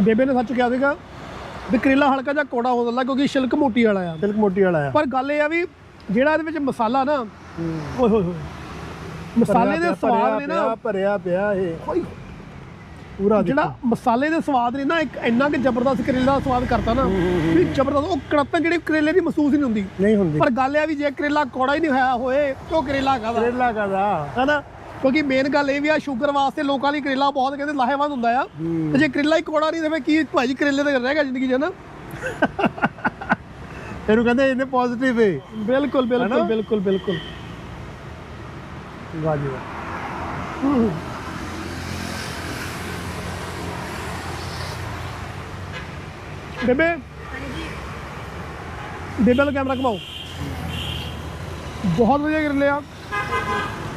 ਬੇਬੇ ਨੇ ਸੱਚ ਕਿਹਾ ਸੀਗਾ ਵੀ ਕਰੇਲਾ ਹਲਕਾ ਜਿਹਾ ਕੋੜਾ ਹੋ ਜਾਂਦਾ ਕਿਉਂਕਿ ਛਿਲਕ ਮੋਟੀ ਵਾਲਾ ਆ। ਸਿਲਕ ਮੋਟੀ ਵਾਲਾ ਆ। ਪਰ ਗੱਲ ਇਹ ਆ ਵੀ ਜਿਹੜਾ ਇਹਦੇ ਵਿੱਚ ਮਸਾਲਾ ਨਾ ਓਏ ਹੋਏ ਹੋਏ। ਮਸਾਲੇ ਦੇ ਭਰਿਆ ਸਵਾਦ ਨੇ ਪਿਆ, ਨਾ। ਭਰਿਆ ਪਿਆ ਇਹ। ਓਏ, ਪੂਰਾ ਜਿਹੜਾ ਮਸਾਲੇ ਦੇ ਸਵਾਦ ਨੇ ਨਾ ਇੱਕ ਇੰਨਾ ਕਿ ਜ਼ਬਰਦਸਤ ਕਰੇਲੇ ਦਾ ਸਵਾਦ ਕਰਤਾ ਨਾ ਵੀ ਜ਼ਬਰਦਸਤ ਉਹ ਕੜਤਨ ਜਿਹੜੀ ਕਰੇਲੇ ਦੀ ਮਹਿਸੂਸ ਹੀ ਨਹੀਂ ਹੁੰਦੀ। ਨਹੀਂ ਹੁੰਦੀ। ਪਰ ਗੱਲ ਇਹ ਵੀ ਜੇ ਕਰੇਲਾ ਕੋੜਾ ਹੀ ਨਹੀਂ ਹੋਇਆ ਹੋਏ ਤੇ ਕਰੇਲਾ ਕਾਹਦਾ? ਕਰੇਲਾ ਕਦਾ ਹਨਾ? ਕਿਉਂਕਿ ਮੇਨ ਗੱਲ ਇਹ ਵੀ ਆ ਸ਼ੂਗਰ ਵਾਸਤੇ ਲੋਕਾਂ ਲਈ ਕਰੇਲਾ ਬਹੁਤ ਕਹਿੰਦੇ ਲਾਹੇਵੰਦ ਹੁੰਦਾ ਆ। ਤੇ ਜੇ ਕਰੇਲਾ ਹੀ ਕੋੜਾ ਨਹੀਂ ਤੇ ਫਿਰ ਕੀ ਭਾਜੀ ਕਰੇਲੇ ਤੇ ਰਹਿ ਗਿਆ ਜ਼ਿੰਦਗੀ 'ਚ ਨਾ ਇਹਨੂੰ ਕਹਿੰਦੇ ਇਹਨੇ ਪੋਜ਼ਿਟਿਵ ਹੈ ਬਿਲਕੁਲ ਬਿਲਕੁਲ? ਬਿਲਕੁਲ ਬਿਲਕੁਲ। ਵਾਹ ਜੀ ਵਾਹ। ਬੇਬੇ। ਬੇਬੇ ਦਾ ਕੈਮਰਾ ਘਮਾਓ। ਬਹੁਤ ਵਧੀਆ ਕਰੇਲੇ ਆ।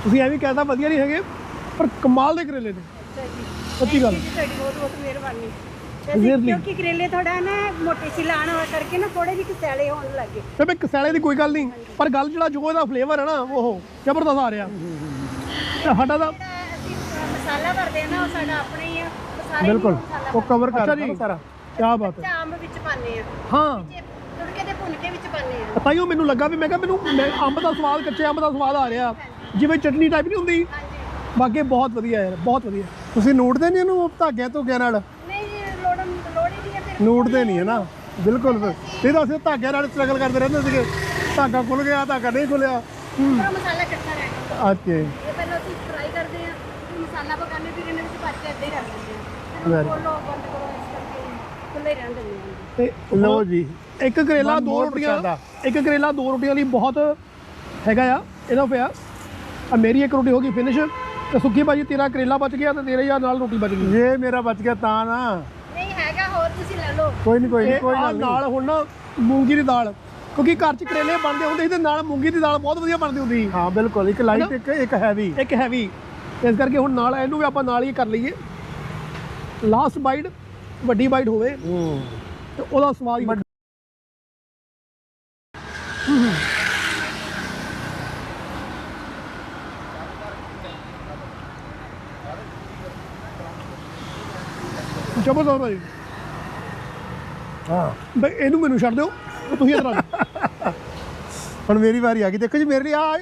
ਤੁਸੀਂ ਐਵੇਂ ਕਹਿਤਾ ਵਧੀਆ ਨਹੀਂ ਹੈਗੇ ਪਰ ਕਮਾਲ ਦੇ ਕਰੇਲੇ ਨੇ। ਸੱਚੀ ਗੱਲ। ਤੁਹਾਡੀ ਬਹੁਤ ਬਹੁਤ ਮਿਹਰਬਾਨੀ? ਕਿਉਂਕਿ ਕਰੇਲੇ ਥੋੜਾ ਨਾ ਮੋਟੇ ਸੀ ਲਾਣ ਹੋਇਆ ਕਰਕੇ ਨਾ ਥੋੜੇ ਜਿਹੇ ਕਿਸਾਲੇ ਹੋਣ ਲੱਗੇ। ਬੇਬੇ ਕਸੈਲੇ ਦੀ ਕੋਈ ਗੱਲ ਨਹੀਂ ਪਰ ਗੱਲ ਜਿਹੜਾ ਜੋ ਇਹਦਾ ਫਲੇਵਰ ਹੈ ਨਾ ਉਹ ਜ਼ਬਰਦਸਤ ਆ ਰਿਹਾ। ਤੇ ਸਾਡਾ ਤਾਂ ਅ, ਮਸਾਲਾ ਭਰਦੇ ਆ ਨਾ ਉਹ ਸਾਡਾ ਆਪਣਾ ਹੀ ਆ। ਸਾਰੇ ਬਿਲਕੁਲ। ਉਹ ਕਵਰ ਕਰਦਾ ਸਾਰਾ। ਕੀ ਬਾਤ ਹੈ। ਅੰਬ ਵਿੱਚ ਪਾਉਂਦੇ ਆ। ਹਾਂ। ਜੇ ਤੁੜਕੇ ਦੇ ਭੁੰਨ ਕੇ ਵਿੱਚ ਪਾਉਂਦੇ ਆ। ਤਾਈਓ ਮੈਨੂੰ ਲੱਗਾ ਵੀ ਮੈਂ ਕਿਹਾ ਮੈਨੂੰ ਮੈਂ ਅੰਬ ਦਾ ਸਵਾਦ ਕੱਚੇ ਅੰਬ ਦਾ ਸਵਾਦ ਆ ਰਿਹਾ। ਜਿਵੇਂ ਚਟਨੀ ਟਾਈਪ ਨਹੀਂ ਹੁੰਦੀ। ਹਾਂਜੀ। ਬਾਕੀ ਬਹੁਤ ਵਧੀਆ ਯਾਰ ਬਹੁਤ ਵਧੀਆ। ਤੁਸੀਂ ਨੂੜਦੇ ਨਹੀਂ ਇਹਨੂੰ ਧਾਗਿਆਂ ਧੁੱਗਿਆਂ ਨਾਲ? ਨਹੀਂ ਜੀ ਲੋੜ ਲੋੜ ਹੀ ਨਹੀਂ ਹੈ ਫਿਰ। ਨੂੜਦੇ ਨਹੀਂ ਹੈ ਨਾ? ਬਿਲਕੁਲ ਇਹ ਤਾਂ ਅਸੀਂ ਧਾਗਿਆਂ ਨਾਲ ਸਟਰਗਲ ਕਰਦੇ ਰਹਿੰਦੇ ਸੀਗੇ। ਧਾਗਾ ਖੁੱਲ ਗਿਆ ਧਾਗਾ ਨਹੀਂ ਖੁੱਲਿਆ। ਪੂਰਾ ਮਸਾਲਾ ਇਕੱਠਾ ਰਹਿਣਾ ਓਕੇ ਇਹ ਪਹਿਲਾਂ ਅਸੀਂ ਫਰਾਈ ਕਰਦੇ ਆ ਫਿਰ ਮਸਾਲਾ ਪਕਾਉਂਦੇ ਫਿਰ ਇਹਨਾਂ ਵਿੱਚ ਪਾ ਕੇ ਇੱਦਾਂ ਹੀ ਰੱਖ ਦਿੰਦੇ ਆ ਫਿਰ ਖੋਲੋ ਬੰਦ ਕਰੋ। ਖੁੱਲੇ ਰਹਿਣ ਦਿੰਦੇ ਆ। ਤੇ ਲਓ ਜੀ ਇੱਕ ਕਰੇਲਾ ਮਨ ਦੋ ਬਹੁਤ ਰੋਟੀਆਂ ਪਸੰਦ ਆ। ਇੱਕ ਕਰੇਲਾ ਦੋ ਰੋਟੀਆਂ ਲਈ ਬਹੁਤ ਹੈਗਾ ਆ ਇਹਦਾ ਪਿਆ। ਆ ਮੇਰੀ ਇੱਕ ਰੋਟੀ ਹੋ ਗਈ ਫਿਨਿਸ਼ ਤੇ ਸੁੱਕੀ ਭਾਜੀ ਤੇਰਾ ਕਰੇਲਾ ਬਚ ਗਿਆ ਤੇ ਤੇਰੇ ਯਾਰ ਨਾਲ ਰੋਟੀ ਬਚ ਗਈ। ਜੇ ਮੇਰਾ ਬਚ ਗਿਆ ਤਾਂ ਨਾ। ਨਹੀਂ ਹੈਗਾ ਹੋਰ ਤੁਸੀਂ ਲੈ ਲਓ। ਕੋਈ ਨਹੀਂ ਕੋਈ ਨਹੀਂ ਇਹ ਕੋਈ ਆਹ ਗੱਲ ਨਹੀਂ ਨਾਲ ਹੁਣ ਨਾ ਮੂੰਗੀ ਦੀ ਦਾਲ ਕਿਉਂਕਿ ਘਰ 'ਚ ਕਰੇਲੇ ਬਣਦੇ ਹੁੰਦੇ ਸੀ ਤੇ ਨਾਲ ਮੂੰਗੀ ਦੀ ਦਾਲ ਬਹੁਤ ਵਧੀਆ ਬਣਦੀ ਹੁੰਦੀ ਸੀ। ਹਾਂ ਬਿਲਕੁਲ ਇੱਕ ਲਾਈਟ ਇੱਕ ਇੱਕ ਹੈਵੀ ਇੱਕ ਹੈਵੀ ਇਸ ਕਰਕੇ ਹੁਣ ਨਾਲ ਇਹਨੂੰ ਵੀ ਆਪਾਂ ਨਾਲ ਹੀ ਕਰ ਲਈਏ। ਲਾਸਟ ਬਾਈਟ ਵੱਡੀ ਬਾਈਟ ਹੋਵੇ ਹੂੰ। ਤੇ ਉਹਦਾ ਸਵਾਦ ਹੀ ਵੱਡਾ। ਜ਼ਬਰਦਸਤ ਭਾਈ। ਹਾਂ। ਬਈ ਇਹਨੂੰ ਮੈਨੂੰ ਛੱਡ ਦਿਓ ਤੁਸੀਂ ਇਧਰ ਆ ਜਾਓ ਹੁਣ ਮੇਰੀ ਵਾਰੀ ਆ ਗਈ। ਦੇਖੋ ਜੀ ਮੇਰੇ ਲਈ ਆ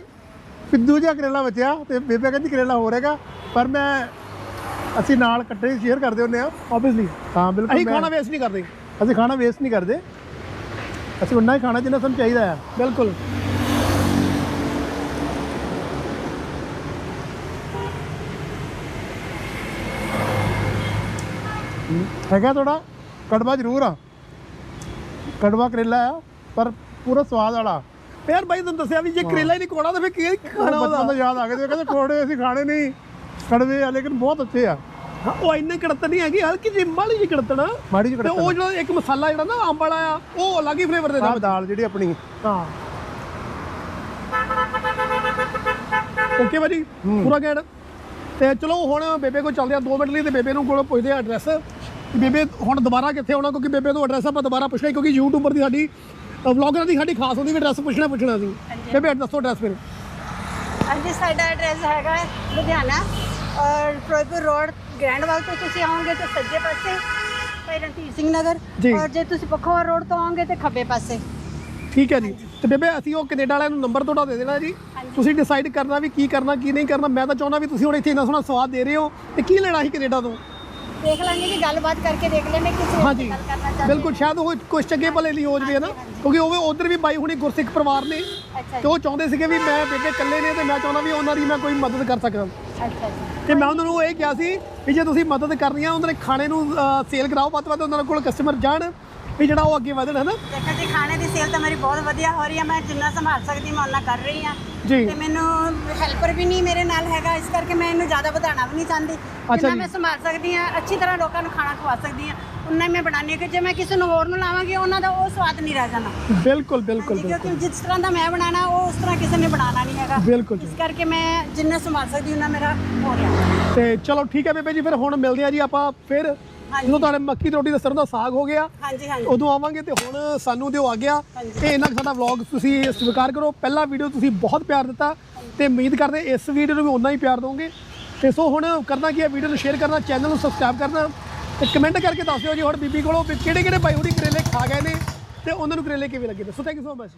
ਪਿੱਦੂ ਜਿਹਾ ਕਰੇਲਾ ਬਚਿਆ ਤੇ ਬੇਬੇ ਕਹਿੰਦੀ ਕਰੇਲਾ ਹੋ ਰਹੇਗਾ ਪਰ ਮੈਂ ਅਸੀਂ ਨਾਲ ਇਕੱਠੇ ਸ਼ੇਅਰ ਕਰਦੇ ਹੁੰਦੇ ਆ ਆਬਵੀਅਸਲੀ ਹਾਂ ਬਿਲਕੁਲ ਅਸੀਂ ਖਾਣਾ ਵੇਸਟ ਨਹੀਂ ਕਰਦੇ। ਅਸੀਂ ਖਾਣਾ ਵੇਸਟ ਨਹੀਂ ਕਰਦੇ। ਅਸੀਂ ਉਨਾ ਹੀ ਖਾਣਾ ਜਿੰਨਾ ਸਾਨੂੰ ਚਾਹੀਦਾ ਆ ਬਿਲਕੁਲ। ਹੈਗਾ ਥੋੜਾ ਕੜਵਾ ਜ਼ਰੂਰ ਆ। ਕੜਵਾ ਕਰੇਲਾ ਆ ਪਰ ਪੂਰਾ ਸਵਾਦ ਵਾਲਾ। ਯਾਰ ਬਾਈ ਤੁਹਾਨੂੰ ਦੱਸਿਆ ਵੀ ਜੇ ਕਰੇਲਾ ਹੀ ਨਹੀਂ ਕੋਣਾ ਤਾਂ ਫਿਰ ਕੀ ਖਾਣਾ ਉਹਦਾ? ਯਾਦ ਆ ਗਿਆ ਤੇ ਕਹਿੰਦੇ ਕੋੜੇ ਅਸੀਂ ਖਾਣੇ ਨਹੀਂ। ਕੜਵੇ ਆ ਲੇਕਿਨ ਬਹੁਤ ਅੱਛੇ ਆ। ਹਾਂ, ਉਹ ਇੰਨੇ ਕੜਤਨ ਨਹੀਂ ਹੈਗੀ। ਹਲਕੀ ਜਿਹੀ ਮਾੜੀ ਜਿਹੀ ਕੜਤਣ। ਮਾੜੀ ਜਿਹੀ ਤੇ ਉਹ ਜਿਹੜਾ ਇੱਕ ਮਸਾਲਾ ਜਿਹੜਾ ਨਾ ਅੰਬ ਵਾਲਾ ਆ ਉਹ ਅਲੱਗ ਹੀ ਫਲੇਵਰ ਦੇ ਦਾਲ ਜਿਹੜੀ ਆਪਣੀ। ਹਾਂ। ਓਕੇ ਭਾਜੀ ਪੂਰਾ ਗੈਡ ਤੇ ਚਲੋ ਹੁਣ ਬੇਬੇ ਕੋਲ ਚੱਲਦੇ ਆ। 2 ਮਿੰਟ ਲਈ ਤੇ ਬੇਬੇ ਨੂੰ ਕੋਲ ਪੁੱਛਦੇ ਆ ਐਡਰੈਸ ਬੇਬੇ ਹੁਣ ਦੁਬਾਰਾ ਕਿੱਥੇ ਆਉਣਾ? ਕਿਉਂਕਿ ਬੇਬੇ ਤੋਂ ਐਡਰੈਸ ਆਪਾਂ ਦੁਬਾਰਾ ਪੁੱਛਣਾ ਕਿਉਂਕਿ ਯੂਟਿਊਬਰ ਦੀ ਸਾਡੀ ਵਲੌਗਰ ਦੀ ਸਾਡੀ ਖਾਸ ਹੁੰਦੀ ਵੀ ਐਡਰੈਸ ਪੁੱਛਣਾ ਪੁੱਛਣਾ ਸੀ। ਬੇਬੇ ਦੱਸੋ ਐਡਰੈਸ ਫਿਰ। ਹਾਂਜੀ ਸਾਡਾ ਐਡਰੈਸ ਹੈਗਾ ਹੈ ਲੁਧਿਆਣਾ। ਔਰ ਫਿਰੋਜ਼ਪੁਰ ਰੋਡ ਗ੍ਰੈਂਡਵਾਲ ਤੋਂ ਤੁਸੀਂ ਆਓਗੇ ਤਾਂ ਸੱਜੇ ਪਾਸੇ ਭਾਈ ਰਣਧੀਰ ਸਿੰਘ ਨਗਰ। ਜੀ। ਔਰ ਜੇ ਤੁਸੀਂ ਪਖੋਵਾ ਰੋਡ ਤੋਂ ਆਓਗੇ ਤਾਂ ਖੱਬੇ ਪਾਸੇ। ਠੀਕ ਹੈ ਜੀ। ਤੇ ਬੇਬੇ ਅਸੀਂ ਉਹ ਕੈਨੇਡਾ ਵਾਲਿਆਂ ਨੂੰ ਨੰਬਰ ਤੁਹਾਡਾ ਦੇ ਦੇਣਾ ਜੀ। ਤੁਸੀਂ ਡਿਸਾਈਡ ਕਰਨਾ ਵੀ ਕੀ ਕਰਨਾ ਕੀ ਨਹੀਂ ਕਰਨਾ। ਮੈਂ ਤਾਂ ਚਾਹੁੰਦਾ ਵੀ ਤੁਸੀਂ ਹੁਣ ਇੱਥੇ ਇੰਨਾ ਸੋਹਣਾ ਸਵਾਦ ਦੇ ਰਹੇ ਹੋ ਤੇ ਕੀ ਲੈਣਾ ਸੀ ਕੈਨੇਡਾ ਤੋਂ? ਦੇਖ ਲਾਂਗੇ ਜੀ ਗੱਲਬਾਤ ਕਰਕੇ ਦੇਖ ਲੈਣੇ ਕਿਸੇ ਹਾਂਜੀ। ਗੱਲ ਕਰਨਾ ਚਾਹੁੰਦੇ ਬਿਲਕੁਲ ਸ਼ਾਇਦ ਉਹ ਕੁਝ ਚੰਗੇ ਭਲੇ ਲਈ ਹੋ ਜਵੇ ਨਾ ਕਿਉਂਕਿ ਉਹ ਉਧਰ ਵੀ ਬਾਈ ਹੁਣੀ ਗੁਰਸਿੱਖ ਪਰਿਵਾਰ ਨੇ ਅੱਛਾ ਤੇ ਉਹ ਚਾਹੁੰਦੇ ਸੀਗੇ ਵੀ ਮੈਂ ਬੇਬੇ ਇਕੱਲੇ ਨੇ ਤੇ ਮੈਂ ਚਾਹੁੰਦਾ ਵੀ ਉਹਨਾਂ ਦੀ ਮੈਂ ਕੋਈ ਮਦਦ ਕਰ ਸਕਾਂ। ਅੱਛਾ ਜੀ। ਤੇ ਮੈਂ ਉਹਨਾਂ ਨੂੰ ਇਹ ਕਿਹਾ ਸੀ ਵੀ ਜੇ ਤੁਸੀਂ ਮਦਦ ਕਰਨੀ ਆ ਉਹਨਾਂ ਦੇ ਖਾਣੇ ਨੂੰ ਸੇਲ ਕਰਾਓ ਵੱਧ ਵੱਧ ਉਹਨਾਂ ਕੋਲ ਕਸਟਮਰ ਜਾਣ ਵੀ ਜਿਹੜਾ ਉਹ ਅੱਗੇ ਵਧਣ ਹਨਾ? ਦੇਖੋ ਜੀ ਖਾਣੇ ਦੀ ਸੇਲ ਤਾਂ ਮੇਰੀ ਬਹੁਤ ਵਧੀਆ ਹੋ ਰਹੀ ਹੈ ਮੈਂ ਜਿੰਨਾ ਸੰਭਾਲ ਸਕਦੀ ਮੈਂ ਉਹਨਾਂ ਕਰ ਰਹੀ ਜੀ। ਤੇ ਮੈਨੂੰ ਹੈਲਪਰ ਵੀ ਨਹੀਂ ਮੇਰੇ ਨਾਲ ਹੈਗਾ ਇਸ ਕਰਕੇ ਮੈਂ ਇਹਨੂੰ ਜ਼ਿਆਦਾ ਵਧਾਉਣਾ ਵੀ ਨਹੀਂ ਚਾਹੁੰਦੀ। ਜਿੰਨਾ। ਮੈਂ ਸੰਭਾਲ ਸਕਦੀ ਹਾਂ ਅੱਛੀ ਤਰ੍ਹਾਂ ਲੋਕਾਂ ਨੂੰ ਖਾਣਾ ਖਵਾ ਸਕਦੀ ਹਾਂ ਉਨਾ ਹੀ ਮੈਂ ਹਾਂ ਕਿ ਜੇ ਮੈਂ ਕਿਸੇ ਨੂੰ ਹੋਰ ਨੂੰ ਲਾਵਾਂਗੀ ਉਹਨਾਂ ਦਾ ਉਹ ਸਵਾਦ ਨਹੀਂ ਰਹਿ ਜਾਣਾ ਬਿਲਕੁਲ ਬਿਲਕੁਲ ਕਿਉਂਕਿ ਜਿਸ ਤਰ੍ਹਾਂ ਦਾ ਮੈਂ ਬਣਾਣਾ ਉਹ ਉਸ ਤਰ੍ਹਾਂ ਕਿਸੇ ਨੇ ਬਣਾਉਣਾ ਨਹੀਂ ਹੈਗਾ ਬਿਲਕੁਲ ਜੀ ਇਸ ਕਰਕੇ ਮੈਂ ਜਿੰਨਾ ਸੰਭਾਲ ਸਕਦੀ ਉਹਨਾਂ ਮੇਰਾ ਹੋ ਰਿਹਾ ਤੇ ਚਲੋ ਠੀਕ ਹੈ ਬੇਬੇ ਜੀ ਫਿਰ ਹੁਣ ਮਿਲਦੇ ਆ ਜੀ ਆਪਾਂ ਫਿਰ ਹਾਂਜੀ। ਜਦੋਂ ਤੁਹਾਡੇ ਮੱਕੀ ਦੀ ਰੋਟੀ ਦਾ ਸਰੋਂ ਦਾ ਸਾਗ ਹੋ ਗਿਆ ਹਾਂਜੀ ਹਾਂਜੀ ਉਦੋਂ ਆਵਾਂਗੇ ਤੇ ਹੁਣ ਸਾਨੂੰ ਦਿਓ ਆ ਗਿਆ ਹਾਂਜੀ। ਤੇ ਇਹਨਾਂ ਸਾਡਾ ਵਲੌਗ ਤੁਸੀਂ ਸਵੀਕਾਰ ਕਰੋ। ਪਹਿਲਾ ਵੀਡੀਓ ਤੁਸੀਂ ਬਹੁਤ ਪਿਆਰ ਦਿੱਤਾ ਤੇ ਉਮੀਦ ਕਰਦੇ ਇਸ ਵੀਡੀਓ ਨੂੰ ਵੀ ਉਨਾ ਹੀ ਪਿਆਰ ਦਿਓਗੇ ਤੇ ਸੋ ਹੁਣ ਕਰਨਾ ਕੀ ਹੈ? ਵੀਡੀਓ ਨੂੰ ਸ਼ੇਅਰ ਕਰਨਾ ਚੈਨਲ ਨੂੰ ਸਬਸਕ੍ਰਾਈਬ ਕਰਨਾ। ਤੇ ਕਮੈਂਟ ਕਰਕੇ ਦੱਸ ਦਿਓ ਜੀ, ਹੁਣ ਬੀਬੀ ਕੋਲੋਂ ਵੀ ਕਿਹੜੇ ਕਿਹੜੇ ਭਾਈ ਹੁਣੀ ਕਰੇਲੇ ਖਾ ਗਏ ਨੇ ਤੇ ਉਹਨਾਂ ਨੂੰ ਕਰੇਲੇ ਕਿਵੇਂ ਲੱਗੇ ਦੱਸੋ? Thank you so much